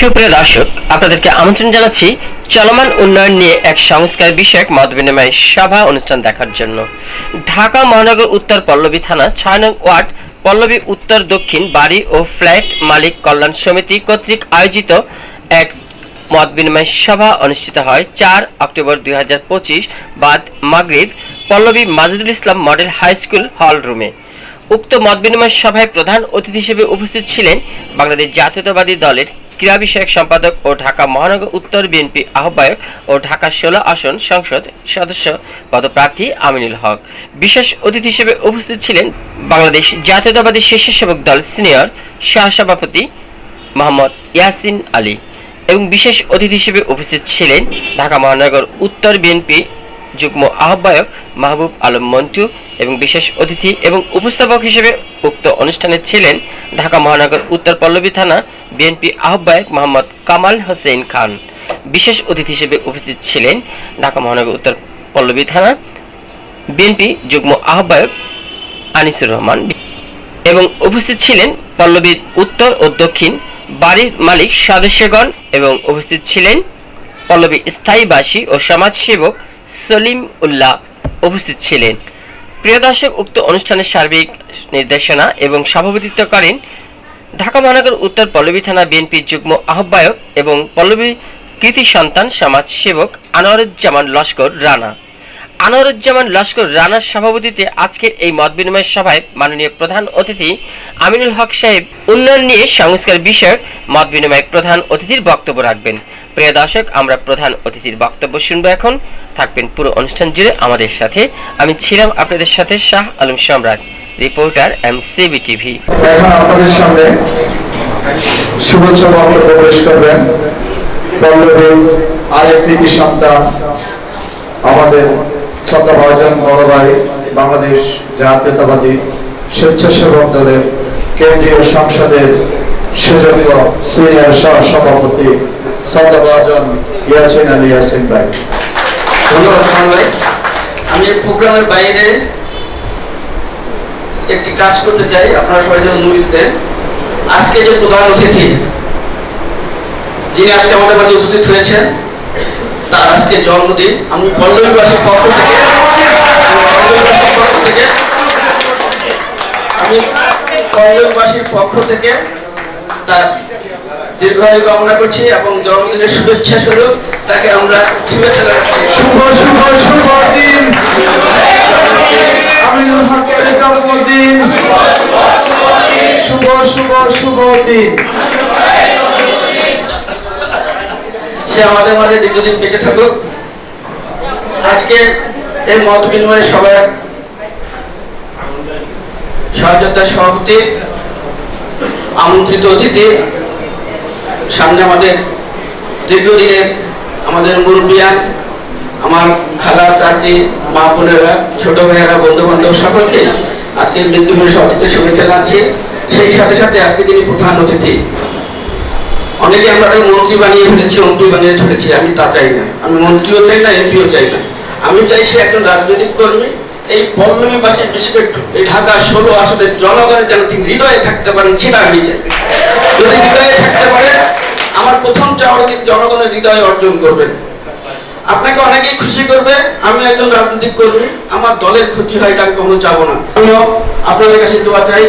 সুপ্রিয় দর্শক, আপনাদেরকে আমন্ত্রণ জানাচ্ছি চলমান উন্নয়ন নিয়ে এক সংস্কার বিষয়ক মত বিনিময় সভা অনুষ্ঠান দেখার জন্য। ঢাকা মহানগর উত্তর পল্লবী থানা ছয় নং ওয়ার্ড, পল্লবী উত্তর দক্ষিণ বাড়ি ও ফ্ল্যাট মালিক কল্যাণ সমিতি কর্তৃক আয়োজিত এক মত বিনিময় সভা অনুষ্ঠিত হয় চার অক্টোবর দুই হাজার পঁচিশ বাদ মাগরিব, Pallabi Majedul Islam model high school hall রুমে। উক্ত মত বিনিময় সভায় প্রধান অতিথি হিসেবে উপস্থিত ছিলেন বাংলাদেশ জাতীয়তাবাদী দলের ক্রীড়া বিষয়ক সম্পাদক ও ঢাকা মহানগর উত্তর বিএনপি আহ্বায়ক ও ঢাকা ষোলো আসন সংসদ সদস্য পদপ্রার্থী আমিনুল হক। বিশেষ অতিথি হিসেবে উপস্থিত ছিলেন বাংলাদেশ জাতীয়তাবাদী স্বেচ্ছাসেবক দল সিনিয়র সহসভাপতি মোহাম্মদ ইয়াসিন আলী এবং বিশেষ অতিথি হিসেবে উপস্থিত ছিলেন ঢাকা মহানগর উত্তর বিএনপি যুগ্ম আহ্বায়ক মাহবুব আলম মন্টু এবং বিশেষ অতিথি এবং উপস্থাপক হিসেবে উক্ত অনুষ্ঠানে ছিলেন ঢাকা মহানগর উত্তর পল্লবী থানা বিএনপি আহ্বায়ক মোহাম্মদ কামাল হোসেন খান। বিশেষ অতিথি হিসেবে উপস্থিত ছিলেন ঢাকা মহানগর উত্তর পল্লবী থানা বিএনপি যুগ্ম আহ্বায়ক আনিসুর রহমান এবং উপস্থিত ছিলেন পল্লবীর উত্তর ও দক্ষিণ বাড়ির মালিক সদস্যগণ এবং উপস্থিত ছিলেন পল্লবী স্থায়ীবাসী ও সমাজসেবক সলিম উল্লাহ উপস্থিত ছিলেন। প্রিয় দর্শক, উক্ত অনুষ্ঠানের সার্বিক নির্দেশনা এবং সভাপতিত্ব করেন ঢাকা মহানগর উত্তর পল্লবী থানা বিএনপির যুগ্ম আহ্বায়ক এবং পল্লবী কৃতি সন্তান সমাজ সেবক আনোয়ারুজ্জামান লস্কর রানা। আনোয়ারুজ্জামান লস্কর রানার সভাপতিতে আজকের এই মত বিনিময় সভায় মাননীয় প্রধান অতিথি আমিনুল হক সাহেব উন্নয়ন নিয়ে সংস্কার বিষয়ক মত বিনিময় প্রধান অতিথির বক্তব্য রাখবেন। প্রিয় দর্শক, আমরা প্রধান অতিথির বক্তব্য শুনব এখন। থাকবেন পুরো অনুষ্ঠান জুড়ে আমাদের সাথে। আমি ছিলাম আপনাদের সাথে শাহ আলম সম্রাট, রিপোর্টার এম সিবি টিভি আমাদের শ্রদ্ধা ভাজন বড় ভাই বাংলাদেশ জাতীয়তাবাদী স্বেচ্ছাসেবক দলের কেন্দ্রীয় সংসদের সুযোগ্য সিনিয়র সহ সভাপতি শ্রদ্ধা ভাজন ইয়াসিন আলী ইয়াসিন ভাই। ধন্যবাদ ভাই। আমি এই প্রোগ্রামের বাইরে একটি কাজ করতে চাই, আপনারা সবাই যেন অনুমতি দেন। আজকে যে প্রধান অতিথি, যিনি আজকে আমাদের মাঝে উপস্থিত হয়েছেন তার আজকে জন্মদিন। আমি পল্লবীবাসীর পক্ষ থেকে আমি পল্লবীবাসীর পক্ষ থেকে তার দীর্ঘায়ু কামনা করছি এবং জন্মদিনের শুভেচ্ছা স্বরূপ তাকে আমরা শুভেচ্ছা জানাচ্ছি। শুভ শুভ শুভ দিন। আমিনুল হকের শুভ শুভ শুভ দিন। সে আমাদের মাঝে দীর্ঘদিন বেঁচে থাকুক, আজকে এই মত বিনিময় সভার সহযোদ্ধা সভাপতি, আমন্ত্রিত অতিথি, সামনে আমাদের দীর্ঘদিনের আমাদের মুরব্বিয়ান আমার খালা, চাচি, মা বোনেরা, ছোট ভাইয়েরা বন্ধু বান্ধব সকলকে আজকে মৃত্যুভূমি সভাপতিতে শুভেচ্ছা জানাচ্ছি। সেই সাথে সাথে আজকে যিনি প্রধান অতিথি অনেকে আমরা মন্ত্রী বানিয়ে ফেলেছি, এমপি বানিয়ে ফেলেছি, আমি তা চাই না। আমি মন্ত্রীও চাই না, এমপিও চাই না। আমি চাই সে একজন রাজনৈতিক কর্মী, এই পল্লবীবাসীর বিশেষ এই ঢাকা ষোলো আসনের জনগণের যেন ঠিক হৃদয়ে থাকতে পারেন, সেটা আমি চাই। যদি হৃদয়ে থাকতে পারে আমার প্রথম চাওয়ার কিন্তু জনগণের হৃদয়ে অর্জন করবেন। আপনাকে অনেকেই খুশি করবে আমি একজন রাজনৈতিক কর্মী, আমার দলের ক্ষতি হয় এটা আমি কখনো চাবো না। আমিও আপনাদের কাছে দোয়া চাই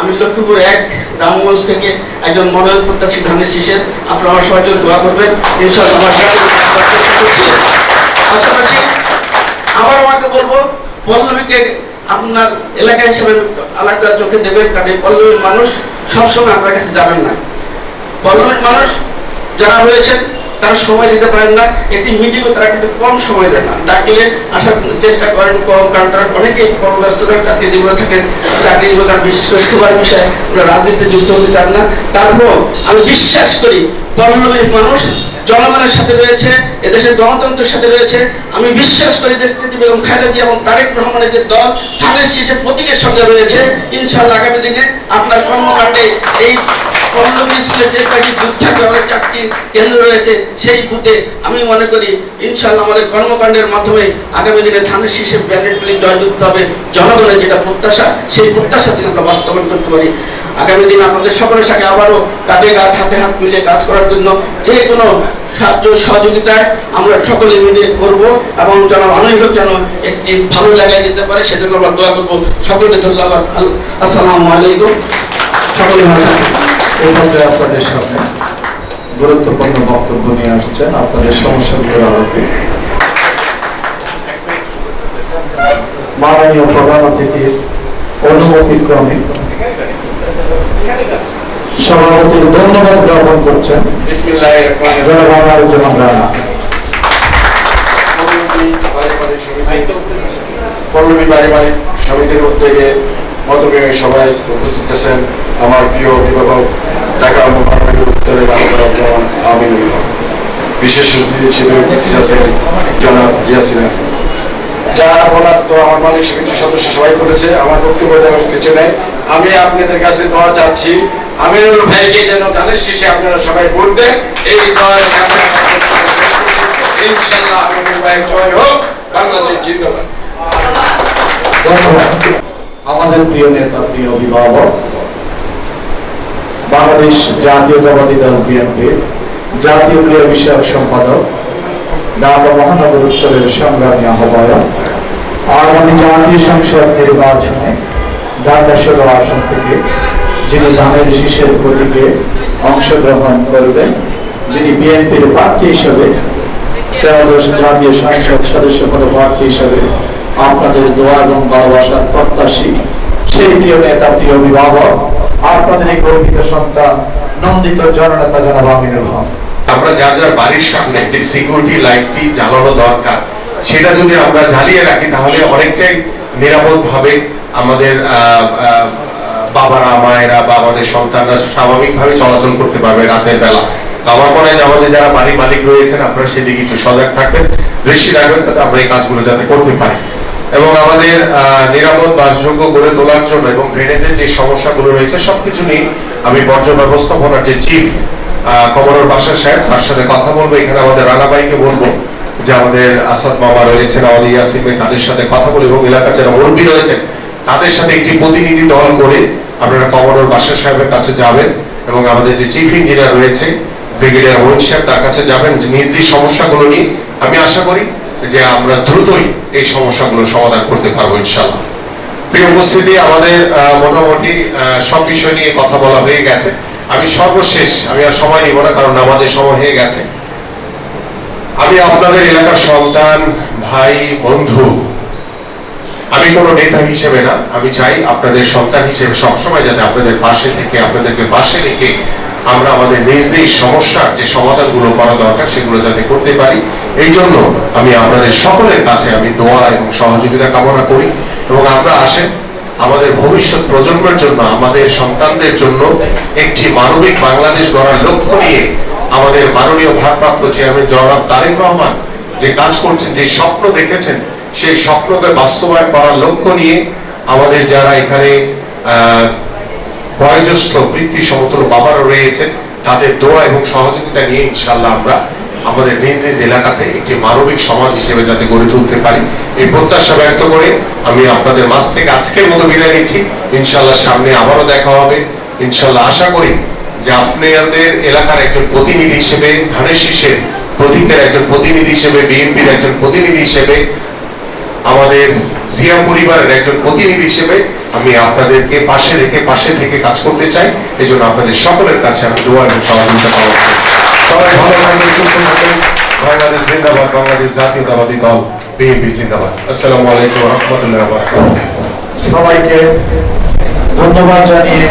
আমি লক্ষ্মীপুর এক রামগঞ্জ থেকে একজন মনোনয়ন প্রত্যাশী ধানের শীষের আপনারা আমার সবাই জন্য দোয়া করবেন। পাশাপাশি আবার আমাকে বলব, পল্লবীকে আপনার এলাকা হিসেবে আলাদা চোখে দেবেন, কারণ পল্লবীর মানুষ সবসময় আপনার কাছে যাবেন না পল্লবীর মানুষ যারা রয়েছেন তারা সময় দিতে পারেন না, একটি মিটিংও তারা কিন্তু কম সময় দেন না। ডাকলে আসার চেষ্টা করেন কম, কারণ তারা অনেকেই কর্মব্যস্ততার চাকরি জীবনে থাকেন চাকরি জীবনে বিশেষ করে সবার বিষয়ে ওরা রাজনীতিতে যুক্ত হতে চান না। তারপর আমি বিশ্বাস করি পল্লবীর মানুষ জনগণের সাথে রয়েছে, এদেশের গণতন্ত্রের সাথে রয়েছে। আমি বিশ্বাস করি দেশ নেত্রী বেগম খালেদা জিয়া এবং তারেক রহমানের যে দল ধানের শীষের প্রতীকের সঙ্গে রয়েছে। ইনশাআল্লাহ আগামী দিনে আপনার কর্মকাণ্ডে এই কর্মকাণ্ডের মাধ্যমে আগামী দিনে ধানের হবে। জনগণের যেটা প্রত্যাশা, সেই আমরা আগামী সকলের সঙ্গে আবারও কাঁধে কাঁধ, হাতে হাত মিলিয়ে কাজ করার জন্য যে কোনো সাহায্য, সহযোগিতায় আমরা সকলে মিলে করব এবং জনাব আনুষ্ঠানিক যেন একটি ভালো জায়গায় যেতে পারে, সেজন্য আমরা দোয়া করব। সকলকে ধন্যবাদ। আসসালামু আলাইকুম। সকলে ভালো এই পর্যায়ে আপনাদের সামনে গুরুত্বপূর্ণ বক্তব্য নিয়ে আসছেন আপনাদের সমস্যাগুলোর আলোকে। মাননীয় প্রধান অতিথির অনুমতিক্রমে সভাপতির ধন্যবাদ জ্ঞাপন করছেন জনাব রানা। পল্লবী পারিবারিক সমিতির উদ্যোগে মতবিনিময় সভায় উপস্থিত আছেন আমার প্রিয় অভিভাবক ঢাকা মহানগরী উত্তরের আহ্বায়ক যেমন আমিনুল হক। বিশেষ অতিথি হিসেবে উপস্থিত আছেন জনাব ইয়াসিনা বলার তো আমার মালিক সমিতির সদস্য সবাই করেছে আমার বক্তব্য দেওয়ার কিছু নেই। আমি আপনাদের কাছে দোয়া চাচ্ছি, আমিনুল ভাইকে যেন জানের শেষে আপনারা সবাই ভোট এই ভাই হোক ধন্যবাদ। আমাদের প্রিয় নেতা, প্রিয় অভিভাবক বাংলাদেশ জাতীয়তাবাদী দল বিএনপির জাতীয় ক্রীড়া বিষয়ক সম্পাদক, ঢাকা মহানগর উত্তরের সংগ্রামী আহ্বায়ক আগামী জাতীয় সংসদ নির্বাচনে ঢাকা ষোলো আসন থেকে যিনি ধানের শীষের প্রতীকে অংশগ্রহণ করবেন, যিনি বিএনপির প্রার্থী হিসেবে ত্রয়োদশ জাতীয় সংসদ সদস্য পদপ্রার্থী হিসেবে আপনাদের দোয়া এবং ভালোবাসার প্রত্যাশী সেই প্রিয় নেতা, প্রিয় অভিভাবক আপনাদের এই গর্বিত সন্তান নন্দিত জননেতা জনাব আমিনুল হক। আমরা যার যার বাড়ির সামনে যে সিকিউরিটি লাইটটি জ্বালানো দরকার, সেটা যদি আমরা জ্বালিয়ে রাখি, তাহলে অনেকটাই নিরাপদ ভাবে আমাদের বাবারা, মায়েরা বা আমাদের সন্তানরা স্বাভাবিকভাবে চলাচল করতে পারবে রাতের বেলা। আমার মনে হয় আমাদের যারা বাড়ির মালিক রয়েছেন, আপনারা সেদিকে একটু সজাগ থাকবেন, দৃষ্টি রাখবেন যাতে আমরা এই কাজগুলো যাতে করতে পারি। এবং আমাদের নিরাপদ বাসযোগ্য গড়ে তোলার জন্য এবং ড্রেনেজের যে সমস্যাগুলো রয়েছে, সবকিছু নিয়ে আমি বর্জ্য ব্যবস্থাপনার যে চিফ কমরর বাসা সাহেব, তার সাথে কথা বলব। এখানে আমাদের রানাবাইকে বলব যে আমাদের আসাদ মামা রয়েছেন আমাদের ইয়াসিন তাদের সাথে কথা বলে এবং এলাকার যারা মুরব্বী রয়েছেন, তাদের সাথে একটি প্রতিনিধি দল করে আপনারা কমরর বাসা সাহেবের কাছে যাবেন এবং আমাদের যে চিফ ইঞ্জিনিয়ার রয়েছে ব্রিগেডিয়ার মোহিত সাহেব তার কাছে যাবেন। যে নিজ নিজ সমস্যাগুলো নিয়ে আমি আশা করি যে আমরা দ্রুতই এই সমস্যাগুলো সমাধান করতে পারব ইনশাল্লাহ প্রিয় উপস্থিতি, আমাদের মোটামুটি সব বিষয় নিয়ে কথা বলা হয়ে গেছে। আমি সর্বশেষ, আমি আর সময় নিব না, কারণ আমাদের সময় হয়ে গেছে। আমি আপনাদের এলাকার সন্তান, ভাই, বন্ধু, আমি কোনো নেতা হিসেবে না, আমি চাই আপনাদের সন্তান হিসেবে সবসময় যাতে আপনাদের পাশে থেকে, আপনাদেরকে পাশে রেখে আমরা আমাদের নিজ নিজ সমস্যার যে সমাধানগুলো করা দরকার, সেগুলো যাতে করতে পারি। এই জন্য আমি আপনাদের সকলের কাছে আমি দোয়া এবং সহযোগিতা কামনা করি এবং আমরা আসেন আমাদের ভবিষ্যৎ প্রজন্মের জন্য, আমাদের সন্তানদের জন্য একটি মানবিক বাংলাদেশ গড়ার লক্ষ্য নিয়ে আমাদের মাননীয় ভারপ্রাপ্ত চেয়ারম্যান জনাব তারেক রহমান যে কাজ করছেন, যে স্বপ্ন দেখেছেন, সেই স্বপ্নকে বাস্তবায়ন করার লক্ষ্য নিয়ে আমাদের যারা এখানে বয়োজ্যেষ্ঠ বৃত্তি সমতল বাবারও রয়েছেন, তাদের দোয়া এবং সহযোগিতা নিয়ে ইনশাল্লাহ আমরা আমাদের নিজ নিজ এলাকাতে একটি মানবিক সমাজ হিসেবে যাতে গড়ে তুলতে পারি, এই প্রত্যাশা ব্যক্ত করে আমি আপনাদের মাঝ থেকে আজকের মতো বিদায় নিচ্ছি। ইনশাল্লাহ সামনে আবারও দেখা হবে। ইনশাল্লাহ আশা করি যে আপনাদের এলাকার একজন প্রতিনিধি হিসেবে, ধানের শীষের প্রতীকের একজন প্রতিনিধি হিসেবে, বিএনপির একজন প্রতিনিধি হিসেবে, আমাদের সিয়াম পরিবারের একজন প্রতিনিধি হিসেবে আমি আপনাদেরকে পাশে রেখে পাশে থেকে কাজ করতে চাই। এই জন্য আপনাদের সকলের কাছে আমি দোয়া এবং সহযোগিতা পাওয়া সবাই ভালো থাকবেন সুস্থ থাকবেন বাংলাদেশ জিন্দাবাদ, বাংলাদেশ জাতীয়তাবাদী দল আসসালামু আলাইকুম সবাইকে ধন্যবাদ জানিয়ে